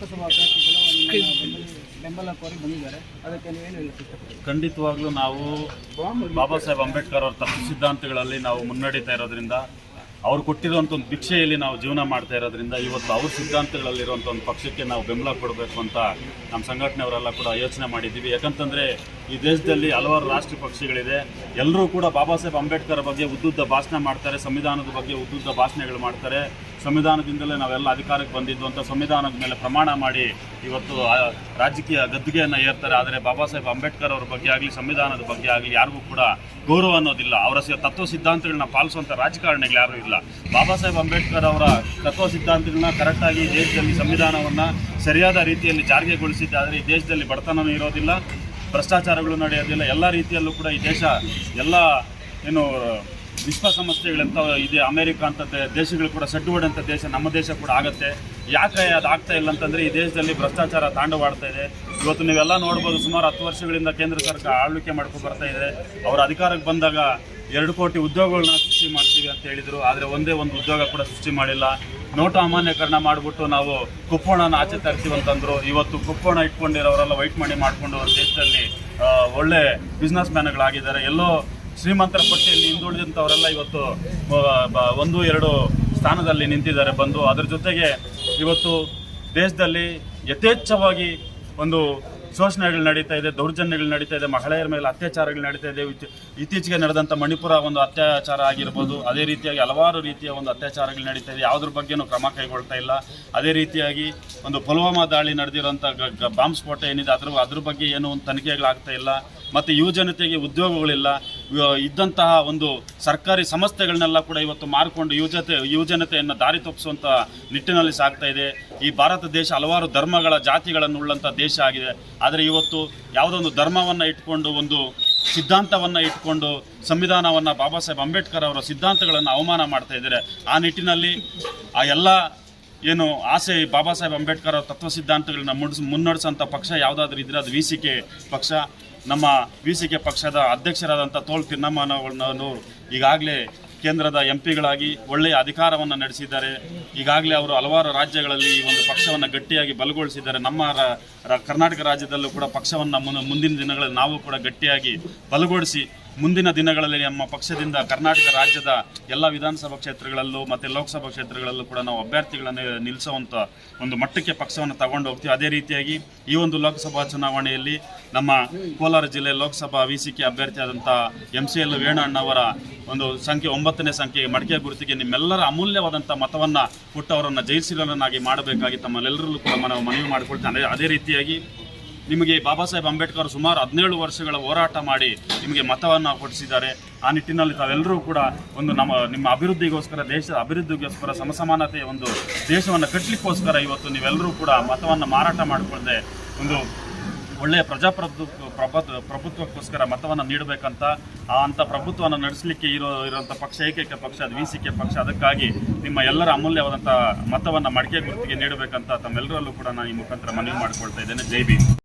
ಲೋಕಸಭಾ ಅಭ್ಯರ್ಥಿಗಳು ನಿಮ್ಮನ್ನ ಬೆಂಬಲ ಬೆಂಬಲ ಕೋರಿ ಬಂದಿದ್ದಾರೆ. ಅದಕ್ಕೆ ನೀವೇನು ಹೇಳಕ್ಕೆ ಇಷ್ಟಪಡ್ತೀರಿ ಖಂಡಿತವಾಗ್ಲೂ ನಾವು ಬಾಬಾ ಸಾಹೇಬ್ ಅಂಬೇಡ್ಕರ್ ಅವರ ತತ್ವ ಸಿದ್ಧಾಂತಗಳಲ್ಲಿ ನಾವು ಮುನ್ನಡೀತಾ ಇರೋದ್ರಿಂದ ಅವ್ರು ಕೊಟ್ಟಿರುವಂಥ ಒಂದು ಭಿಕ್ಷೆಯಲ್ಲಿ ನಾವು ಜೀವನ ಮಾಡ್ತಾ ಇರೋದ್ರಿಂದ ಇವತ್ತು ಅವ್ರ ಸಿದ್ಧಾಂತಗಳಲ್ಲಿರುವಂಥ ಒಂದು ಪಕ್ಷಕ್ಕೆ ನಾವು ಬೆಂಬಲ ಕೊಡಬೇಕು ಅಂತ ನಮ್ಮ ಸಂಘಟನೆಯವರೆಲ್ಲ ಕೂಡ ಯೋಚನೆ ಮಾಡಿದ್ದೀವಿ. ಯಾಕಂತಂದರೆ ಈ ದೇಶದಲ್ಲಿ ಹಲವಾರು ರಾಷ್ಟ್ರೀಯ ಪಕ್ಷಗಳಿದೆ. ಎಲ್ಲರೂ ಕೂಡ ಬಾಬಾ ಸಾಹೇಬ್ ಅಂಬೇಡ್ಕರ್ ಬಗ್ಗೆ ಉದ್ದುದ್ದ ಭಾಷಣ ಮಾಡ್ತಾರೆ ಸಂವಿಧಾನದ ಬಗ್ಗೆ ಉದ್ದುದ್ದ ಭಾಷಣಗಳು ಮಾಡ್ತಾರೆ. ಸಂವಿಧಾನದಿಂದಲೇ ನಾವೆಲ್ಲ ಅಧಿಕಾರಕ್ಕೆ ಬಂದಿದ್ದು ಅಂತ ಸಂವಿಧಾನದ ಮೇಲೆ ಪ್ರಮಾಣ ಮಾಡಿ ಇವತ್ತು ರಾಜಕೀಯ ಗದ್ದುಗೆಯನ್ನು ಏರ್ತಾರೆ. ಆದರೆ ಬಾಬಾ ಸಾಹೇಬ್ ಅಂಬೇಡ್ಕರ್ ಅವ್ರ ಬಗ್ಗೆ ಆಗಲಿ, ಸಂವಿಧಾನದ ಬಗ್ಗೆ ಆಗಲಿ ಯಾರಿಗೂ ಕೂಡ ಗೌರವ ಅನ್ನೋದಿಲ್ಲ. ಅವರ ತತ್ವ ಸಿದ್ಧಾಂತಗಳನ್ನ ಪಾಲಿಸುವಂಥ ರಾಜಕಾರಣಿಗಳು ಯಾರೂ ಇಲ್ಲ. ಬಾಬಾ ಸಾಹೇಬ್ ಅಂಬೇಡ್ಕರ್ ಅವರ ತತ್ವ ಸಿದ್ಧಾಂತಗಳನ್ನ ಕರೆಕ್ಟಾಗಿ ದೇಶದಲ್ಲಿ ಸಂವಿಧಾನವನ್ನು ಸರಿಯಾದ ರೀತಿಯಲ್ಲಿ ಜಾರಿಗೆಗೊಳಿಸಿದ್ದಾದರೆ ಈ ದೇಶದಲ್ಲಿ ಬಡತನವೂ ಇರೋದಿಲ್ಲ, ಭ್ರಷ್ಟಾಚಾರಗಳು ನಡೆಯೋದಿಲ್ಲ. ಎಲ್ಲ ರೀತಿಯಲ್ಲೂ ಕೂಡ ಈ ದೇಶ ಎಲ್ಲ ಏನು ವಿಶ್ವಸಂಸ್ಥೆಗಳಂತ ಇದೆ. ಅಮೇರಿಕಾ ಅಂತ ದೇಶಗಳು ಕೂಡ ಸಡ್ಡುವಡಂಥ ದೇಶ, ನಮ್ಮ ದೇಶ ಕೂಡ ಆಗುತ್ತೆ. ಯಾಕೆ ಅದು ಆಗ್ತಾ ಇಲ್ಲ ಅಂತಂದರೆ ಈ ದೇಶದಲ್ಲಿ ಭ್ರಷ್ಟಾಚಾರ ತಾಂಡವಾಡ್ತಾ ಇದೆ. ಇವತ್ತು ನೀವೆಲ್ಲ ನೋಡ್ಬೋದು ಸುಮಾರು ಹತ್ತು ವರ್ಷಗಳಿಂದ ಕೇಂದ್ರ ಸರ್ಕಾರ ಆಳ್ವಿಕೆ ಮಾಡ್ಕೊಂಡು ಬರ್ತಾ ಇದೆ. ಅವರ ಅಧಿಕಾರಕ್ಕೆ ಬಂದಾಗ ಎರಡು ಕೋಟಿ ಉದ್ಯೋಗಗಳನ್ನ ಸೃಷ್ಟಿ ಮಾಡ್ತೀವಿ ಅಂತ ಹೇಳಿದರು. ಆದರೆ ಒಂದೇ ಒಂದು ಉದ್ಯೋಗ ಕೂಡ ಸೃಷ್ಟಿ ಮಾಡಿಲ್ಲ. ನೋಟು ಅಮಾನ್ಯೀಕರಣ ಮಾಡಿಬಿಟ್ಟು ನಾವು ಕುಪ್ಪೋಣನ ಆಚೆ ತರ್ತೀವಿ ಅಂತಂದರು. ಇವತ್ತು ಕುಪ್ಪೋಣ ಇಟ್ಕೊಂಡಿರೋರೆಲ್ಲ ವೈಟ್ ಮಾಡಿ ಮಾಡಿಕೊಂಡು ದೇಶದಲ್ಲಿ ಒಳ್ಳೆ ಬಿಸ್ನೆಸ್ ಮ್ಯಾನ್ಗಳಾಗಿದ್ದಾರೆ ಎಲ್ಲೋ ಶ್ರೀಮಂತರ ಪಟ್ಟಿಯಲ್ಲಿ ಹಿಂದುಳಿದಂಥವರೆಲ್ಲ ಇವತ್ತು ಒಂದು, ಎರಡು ಸ್ಥಾನದಲ್ಲಿ ನಿಂತಿದ್ದಾರೆ, ಬಂದು ಅದರ ಜೊತೆಗೆ ಇವತ್ತು ದೇಶದಲ್ಲಿ ಯಥೇಚ್ಛವಾಗಿ ಒಂದು ಶೋಷಣೆಗಳು ನಡೀತಾ ಇದೆ, ದೌರ್ಜನ್ಯಗಳು ನಡೀತಾ ಇದೆ, ಮಹಿಳೆಯರ ಮೇಲೆ ಅತ್ಯಾಚಾರಗಳು ನಡೀತಾ ಇದೆ. ಇತ್ತೀ- ಇತ್ತೀಚೆಗೆ ನಡೆದಂಥ ಮಣಿಪುರ ಒಂದು ಅತ್ಯಾಚಾರ ಆಗಿರ್ಬೋದು, ಅದೇ ರೀತಿಯಾಗಿ ಹಲವಾರು ರೀತಿಯ ಒಂದು ಅತ್ಯಾಚಾರಗಳು ನಡೀತಾ ಇದೆ. ಯಾವುದ್ರ ಬಗ್ಗೆನೂ ಕ್ರಮ ಕೈಗೊಳ್ತಾ ಇಲ್ಲ. ಅದೇ ರೀತಿಯಾಗಿ ಒಂದು ಪುಲ್ವಾಮಾ ದಾಳಿ ನಡೆದಿರೋಂಥ ಬಾಂಬ್ ಸ್ಫೋಟ ಏನಿದೆ, ಅದ್ರ ಅದ್ರ ಬಗ್ಗೆ ಏನೂ ಒಂದು ತನಿಖೆಗಳಾಗ್ತಾ ಇಲ್ಲ. ಮತ್ತು ಯುವ ಜನತೆಗೆ ಉದ್ಯೋಗಗಳಿಲ್ಲ ಇದ್ದಂತಹ ಒಂದು ಸರ್ಕಾರಿ ಸಂಸ್ಥೆಗಳನ್ನೆಲ್ಲ ಕೂಡ ಇವತ್ತು ಮಾರ್ಕೊಂಡು ಯುವಜತೆ ಯುವಜನತೆಯನ್ನು ದಾರಿ ತಪ್ಪಿಸುವಂಥ ನಿಟ್ಟಿನಲ್ಲಿ ಸಾಗ್ತಾ ಇದೆ. ಈ ಭಾರತ ದೇಶ ಹಲವಾರು ಧರ್ಮಗಳ ಜಾತಿಗಳನ್ನು ಉಳ್ಳಂಥ ದೇಶ ಆಗಿದೆ. ಆದರೆ ಇವತ್ತು ಯಾವುದೊಂದು ಧರ್ಮವನ್ನು ಇಟ್ಕೊಂಡು, ಒಂದು ಸಿದ್ಧಾಂತವನ್ನು ಇಟ್ಕೊಂಡು, ಸಂವಿಧಾನವನ್ನು ಬಾಬಾ ಸಾಹೇಬ್ ಅಂಬೇಡ್ಕರ್ ಅವರ ಸಿದ್ಧಾಂತಗಳನ್ನು ಅವಮಾನ ಮಾಡ್ತಾ ಇದ್ದಾರೆ. ಆ ನಿಟ್ಟಿನಲ್ಲಿ ಆ ಎಲ್ಲ ಏನು ಆಸೆ ಬಾಬಾ ಸಾಹೇಬ್ ಅಂಬೇಡ್ಕರ್ ಅವರ ತತ್ವ ಸಿದ್ಧಾಂತಗಳನ್ನ ಮುಡಿಸ್ ಮುನ್ನಡೆಸೋಂಥ ಪಕ್ಷ, ಯಾವುದಾದ್ರೂ ಇದ್ರೆ ಅದು ವಿ ಸಿ ಕೆ ಪಕ್ಷ. ನಮ್ಮ ವಿ ಸಿ ಕೆ ಪಕ್ಷದ ಅಧ್ಯಕ್ಷರಾದಂಥ ತೋಲ್ ತಿನ್ನಮ್ಮನವರು ಈಗಾಗಲೇ ಕೇಂದ್ರದ ಎಂ ಪಿಗಳಾಗಿ ಒಳ್ಳೆಯ ಅಧಿಕಾರವನ್ನು ನಡೆಸಿದ್ದಾರೆ. ಈಗಾಗಲೇ ಅವರು ಹಲವಾರು ರಾಜ್ಯಗಳಲ್ಲಿ ಈ ಒಂದು ಪಕ್ಷವನ್ನು ಗಟ್ಟಿಯಾಗಿ ಬಲಗೊಳಿಸಿದ್ದಾರೆ. ನಮ್ಮ ಕರ್ನಾಟಕ ರಾಜ್ಯದಲ್ಲೂ ಕೂಡ ಪಕ್ಷವನ್ನು ಮುಂದಿನ ದಿನಗಳಲ್ಲಿ ನಾವು ಕೂಡ ಗಟ್ಟಿಯಾಗಿ ಬಲಗೊಳಿಸಿ ಮುಂದಿನ ದಿನಗಳಲ್ಲಿ ನಮ್ಮ ಪಕ್ಷದಿಂದ ಕರ್ನಾಟಕ ರಾಜ್ಯದ ಎಲ್ಲ ವಿಧಾನಸಭಾ ಕ್ಷೇತ್ರಗಳಲ್ಲೂ ಮತ್ತು ಲೋಕಸಭಾ ಕ್ಷೇತ್ರಗಳಲ್ಲೂ ಕೂಡ ನಾವು ಅಭ್ಯರ್ಥಿಗಳನ್ನು ನಿಲ್ಲಿಸುವಂಥ ಒಂದು ಮಟ್ಟಕ್ಕೆ ಪಕ್ಷವನ್ನು ತಗೊಂಡು ಹೋಗ್ತೀವಿ. ಅದೇ ರೀತಿಯಾಗಿ ಈ ಒಂದು ಲೋಕಸಭಾ ಚುನಾವಣೆಯಲ್ಲಿ ನಮ್ಮ ಕೋಲಾರ ಜಿಲ್ಲೆ ಲೋಕಸಭಾ ವಿ ಸಿ ಕೆ ಅಭ್ಯರ್ಥಿಯಾದಂಥ ಎಂ ಸಿ ಎಲ್ ವೇಣಣ್ಣವರ ಒಂದು ಸಂಖ್ಯೆ ಒಂಬತ್ತನೇ ಸಂಖ್ಯೆ ಮಡಿಕೆ ಗುರುತಿಗೆ ನಿಮ್ಮೆಲ್ಲರ ಅಮೂಲ್ಯವಾದಂಥ ಮತವನ್ನು ಕೊಟ್ಟು ಅವರನ್ನು ಮಾಡಬೇಕಾಗಿ ತಮ್ಮಲ್ಲೆಲ್ಲರಲ್ಲೂ ಕೂಡ ನಾವು ಮನವಿ ಮಾಡಿಕೊಳ್ತೇನೆ ಅದೇ ರೀತಿಯಾಗಿ ನಿಮಗೆ ಬಾಬಾ ಸಾಹೇಬ್ ಅಂಬೇಡ್ಕರ್ ಸುಮಾರು ಹದಿನೇಳು ವರ್ಷಗಳ ಹೋರಾಟ ಮಾಡಿ ನಿಮಗೆ ಮತವನ್ನು ಕೊಡಿಸಿದ್ದಾರೆ. ಆ ನಿಟ್ಟಿನಲ್ಲಿ ತಾವೆಲ್ಲರೂ ಕೂಡ ಒಂದು ನಮ್ಮ, ನಿಮ್ಮ ಅಭಿವೃದ್ಧಿಗೋಸ್ಕರ, ದೇಶದ ಅಭಿವೃದ್ಧಿಗೋಸ್ಕರ, ಸಮಸಮಾನತೆಯ ಒಂದು ದೇಶವನ್ನು ಕಟ್ಟಲಿಕ್ಕೋಸ್ಕರ ಇವತ್ತು ನೀವೆಲ್ಲರೂ ಕೂಡ ಮತವನ್ನು ಮಾರಾಟ ಮಾಡಿಕೊಳ್ಳದೆ ಒಂದು ಒಳ್ಳೆಯ ಪ್ರಜಾಪ್ರಭುತ್ವ ಪ್ರಭತ್ ಪ್ರಭುತ್ವಕ್ಕೋಸ್ಕರ ಮತವನ್ನು ನೀಡಬೇಕಂತ, ಆ ಅಂಥ ಪ್ರಭುತ್ವವನ್ನು ನಡೆಸಲಿಕ್ಕೆ ಇರೋ, ಇರೋಂಥ ಪಕ್ಷ, ಏಕೈಕ ಪಕ್ಷ, ಅದು ವಿ ಪಕ್ಷ, ಅದಕ್ಕಾಗಿ ನಿಮ್ಮ ಎಲ್ಲರ ಅಮೂಲ್ಯವಾದಂಥ ಮತವನ್ನು ಮಡಿಕೆ ಗುರುತಿಗೆ ನೀಡಬೇಕಂತ ತಮ್ಮೆಲ್ಲರಲ್ಲೂ ಕೂಡ ನಾನು ಈ ಮುಖಾಂತರ ಮನವಿ ಮಾಡಿಕೊಳ್ತಾ ಇದ್ದೇನೆ. ಜೈ ಭೀಮ್.